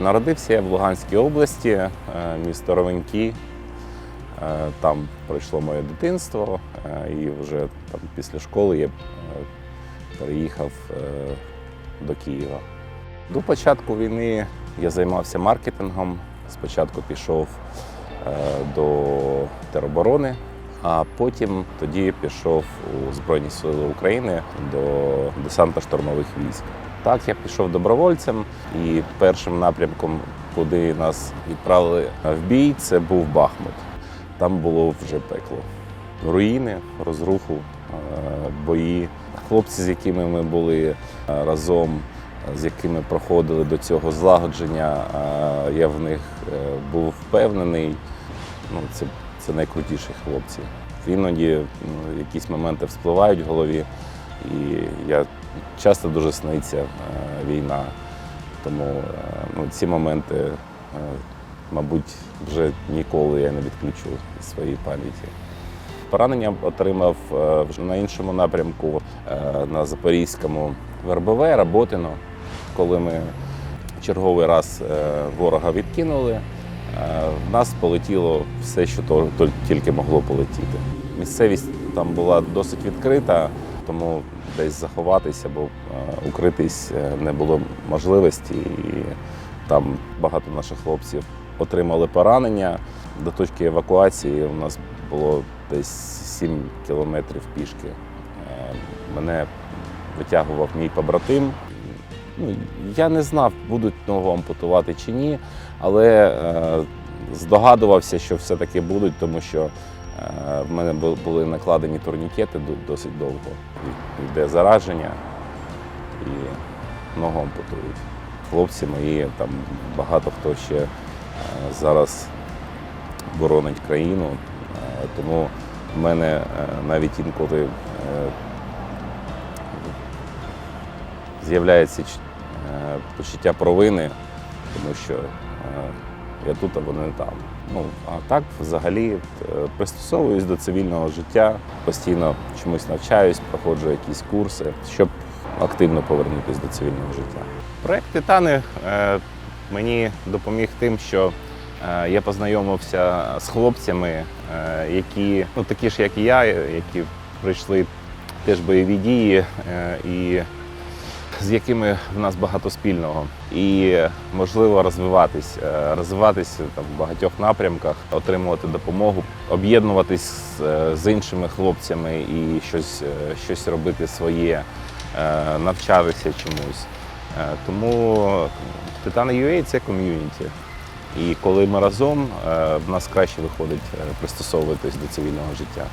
Народився я в Луганській області, е, місто Ровеньки. Е, Там пройшло моє дитинство, е, і вже там, після школи я переїхав до Києва. До початку війни я займався маркетингом. Спочатку пішов до тероборони, а потім тоді пішов у Збройні Сили України до десантно-штурмових військ. Так, я пішов добровольцем, і першим напрямком, куди нас відправили в бій, це був Бахмут. Там було вже пекло. Руїни, розруху, е, бої. Хлопці, з якими ми були е, разом, з якими проходили до цього злагодження, е, я в них був впевнений. Ну, це, це найкрутіші хлопці. Іноді ну, якісь моменти вспливають в голові, і я часто дуже сниться е, війна. Тому е, ну, ці моменти, е, мабуть, вже ніколи я не відключу із своєї пам'яті. Поранення отримав вже на іншому напрямку на Запорізькому Вербове, Работино, коли ми черговий раз ворога відкинули. В нас полетіло все, що тільки могло полетіти. Місцевість там була досить відкрита, тому десь заховатися або е, укритись е, не було можливості. І там багато наших хлопців отримали поранення. До точки евакуації у нас було десь 7 кілометрів пішки. Е, Мене витягував мій побратим. Ну, я не знав, будуть ногу ампутувати чи ні, але здогадувався, що все-таки будуть, тому що в мене були накладені турнікети досить довго. Йде зараження і ногу ампутують. Хлопці мої, там багато хто ще е, зараз боронить країну, е, тому в мене е, навіть інколи е, з'являється е, почуття провини, тому що е, я тут, а вони там. Ну, а так взагалі е, пристосовуюсь до цивільного життя, постійно чомусь навчаюсь, проходжу якісь курси, щоб активно повернутися до цивільного життя. Проект Титани е, мені допоміг тим, що е, я познайомився з хлопцями, які ну, такі ж, як і я, які пройшли теж бойові дії і з якими в нас багато спільного, і можливо розвиватись, е, розвиватись там в багатьох напрямках, отримувати допомогу, об'єднуватись з, з іншими хлопцями і щось, е, щось робити своє, е, навчатися чомусь. Е, Тому Титани це ком'юніті. І коли ми разом, е, в нас краще виходить е, пристосовуватись до цивільного життя.